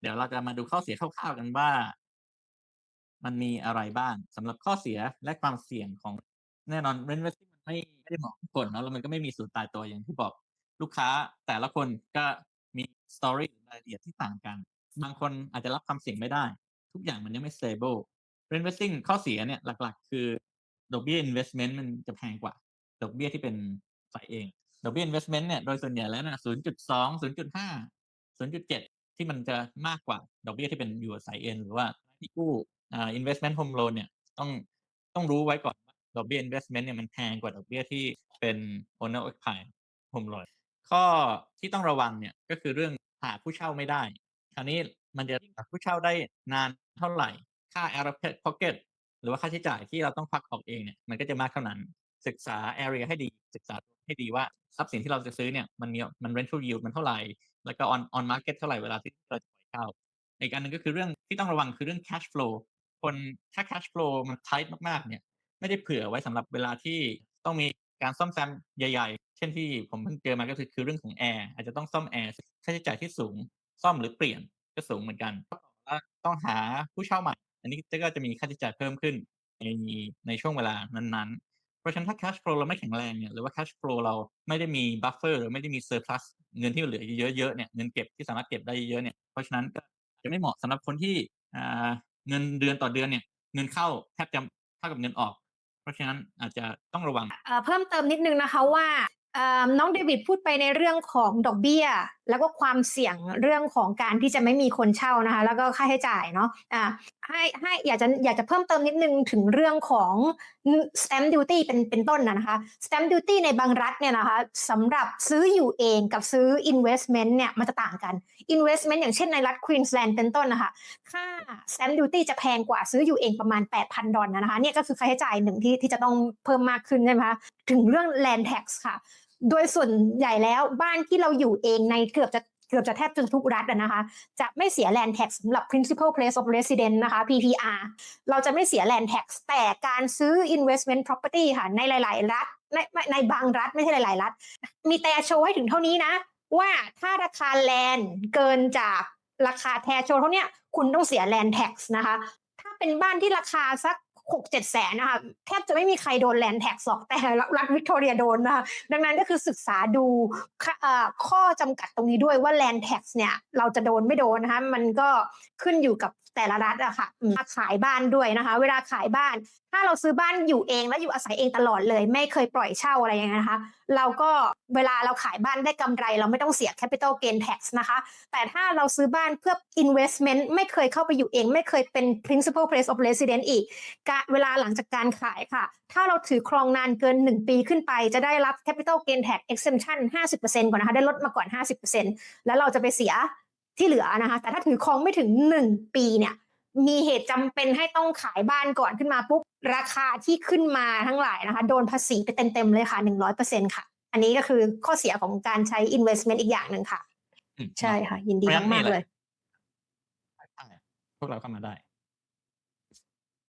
เดี๋ยวเราจะมาดูข้อเสียคร่าวๆกันว่า มันมีอะไรบ้างสำหรับข้อเสียและความเสี่ยงของแน่นอน Investing มันไม่ไม่ได้เหมาะทุกคนเนาะแล้วมันก็ไม่มีสูตรตายตัวอย่างที่บอกลูกค้าแต่ละคนก็มี story หรือรายละเอียดที่ต่างกัน บางคนอาจจะรับความเสี่ยงไม่ได้ ทุกอย่างมันยังไม่ stable Investing ข้อเสียเนี่ยหลักๆ คือดอกเบี้ย investment มันจะแพงกว่า ดอกเบี้ยที่เป็นฝ่ายเอง ดอกเบี้ย investment เนี่ยโดยส่วนใหญ่แล้วนะ0.2 0.5 0.7 ที่มันจะมากกว่าดอกเบี้ยที่เป็นอยู่อาศัยเองหรือว่าที่กู้อ่า investment home loan เนี่ยต้องต้องรู้ไว้ก่อนว่าดอกเบี้ย investment เนี่ยมันแพงกว่าดอกเบี้ยที่เป็น owner occupied home loan ข้อที่ต้องระวังเนี่ยก็คือเรื่องหาผู้เช่าไม่ได้ คราวนี้มันจะหาผู้เช่าได้นานเท่าไหร่ ค่า out of pocket หรือว่าค่าใช้จ่ายที่เราต้องควักออกเองเนี่ยมันก็จะมากเท่านั้น ศึกษา area ให้ดีศึกษา ให้ดีว่าทรัพย์สินที่เราจะซื้อเนี่ยมันมีมัน rental yield มันเท่าไหร่ แล้วก็ on on market เท่าไหร่เวลาที่เราจะปล่อยเช่าอีกอันหนึ่งก็คือเรื่องที่ต้องระวังคือเรื่อง cash flow คนถ้า cash flow มัน tight มากๆเนี่ยไม่ได้เผื่อไว้สำหรับเวลาที่ต้องมีการซ่อมแซมใหญ่ๆ เช่นที่ผมเพิ่งเจอมาก็คือคือเรื่องของแอร์อาจจะต้องซ่อมแอร์ค่าใช้จ่ายที่สูงซ่อมหรือเปลี่ยนก็สูงเหมือนกันต้องหาผู้เช่าใหม่ อันนี้ก็จะมีค่าใช้จ่ายเพิ่มขึ้นในในช่วงเวลานั้น เพราะฉะนั้นถ้า cash flow เราไม่แข็งแรงเนี่ยหรือว่า cash flow เราไม่ได้มี buffer หรือไม่ได้มี surplus เงินที่เหลือเยอะๆเนี่ยเงินเก็บที่สามารถเก็บได้เยอะๆเนี่ยเพราะฉะนั้นก็จะไม่เหมาะสำหรับคนที่อ่าเงินเดือนต่อเดือนเนี่ยเงินเข้าแทบจะเท่ากับเงินออก เพราะฉะนั้นอาจจะต้องระวังเพิ่มเติมนิดนึงนะคะว่า น้องเดวิดพูดไปในเรื่องของดอกเบี้ย แล้วก็ความเสี่ยงเรื่องของการที่จะไม่มีคนเช่านะคะ แล้วก็ค่าใช้จ่ายเนาะอ่าให้ให้อยากจะอยากจะเพิ่มเติมนิดนึงถึงเรื่องของ stamp duty เป็นเป็นต้นนะนะคะ stamp duty ในบางรัฐเนี่ยนะคะสำหรับซื้ออยู่เองกับซื้อ investment เนี่ยมันจะต่างกัน investment อย่างเช่นในรัฐ Queensland เป็นต้นนะคะค่า stamp duty จะแพงกว่าซื้ออยู่เองประมาณ 8,000 ดอลลาร์นะคะเนี่ยก็คือค่าใช้จ่ายหนึ่งที่ที่จะต้องเพิ่มมากขึ้นใช่ไหมคะถึงเรื่อง land tax ค่ะ โดยส่วนใหญ่แล้วบ้านที่เราอยู่เองในเกือบจะเกือบจะแทบจะทุกรัฐอะนะคะ จะไม่เสีย land tax สำหรับ principal place of residence นะคะ PPR เราจะไม่เสีย land tax แต่การซื้อ investment property ค่ะ ในหลาย ๆ รัฐ ในในบางรัฐไม่ใช่หลาย ๆ รัฐ มีแต่โชว์ให้ถึงเท่านี้นะ ว่าถ้าราคาแลนด์เกินจากราคาแทโชว์เท่านี้คุณต้องเสีย land tax นะคะ ถ้าเป็นบ้านที่ราคาสัก หกเจ็ดแสนนะคะแทบจะไม่มีใครโดนแลนแท็กสอกแต่รัฐวิกตอเรียโดนนะคะดังนั้นก็คือศึกษาดูข้อจำกัดตรงนี้ด้วยว่าแลนแท็กเนี่ยเราจะโดนไม่โดนนะคะมันก็ขึ้นอยู่กับ แต่ละรัฐอะค่ะขายบ้านด้วยนะคะ เวลาขายบ้าน ถ้าเราซื้อบ้านอยู่เองแล้วอยู่อาศัยเองตลอดเลย ไม่เคยปล่อยเช่าอะไรอย่างเงี้ยนะคะ เราก็เวลาเราขายบ้านได้กำไร เราไม่ต้องเสีย capital gain tax นะคะ แต่ถ้าเราซื้อบ้านเพื่อ investment ไม่เคยเข้าไปอยู่เอง ไม่เคยเป็น principal place of residence อีกเวลาหลังจากการขายค่ะ ถ้าเราถือครองนานเกิน 1 ปีขึ้นไป จะได้รับ capital gain tax exemption 50%ก่อนนะคะ ได้ลดมาก่อน 50%แล้วเราจะไปเสีย ที่เหลือนะคะ แต่ถ้าถือครองไม่ถึง 1 ปีเนี่ยมีเหตุจำเป็นให้ต้องขายบ้านก่อนขึ้นมาปุ๊บราคาที่ขึ้นมาทั้งหลายนะคะ โดนภาษีไปเต็มๆเลยค่ะ 100%ค่ะ อันนี้ก็คือข้อเสียของการใช้ investment อีกอย่างหนึ่งค่ะ ใช่ค่ะ ยินดีมากๆเลย พวกเราเข้ามาได้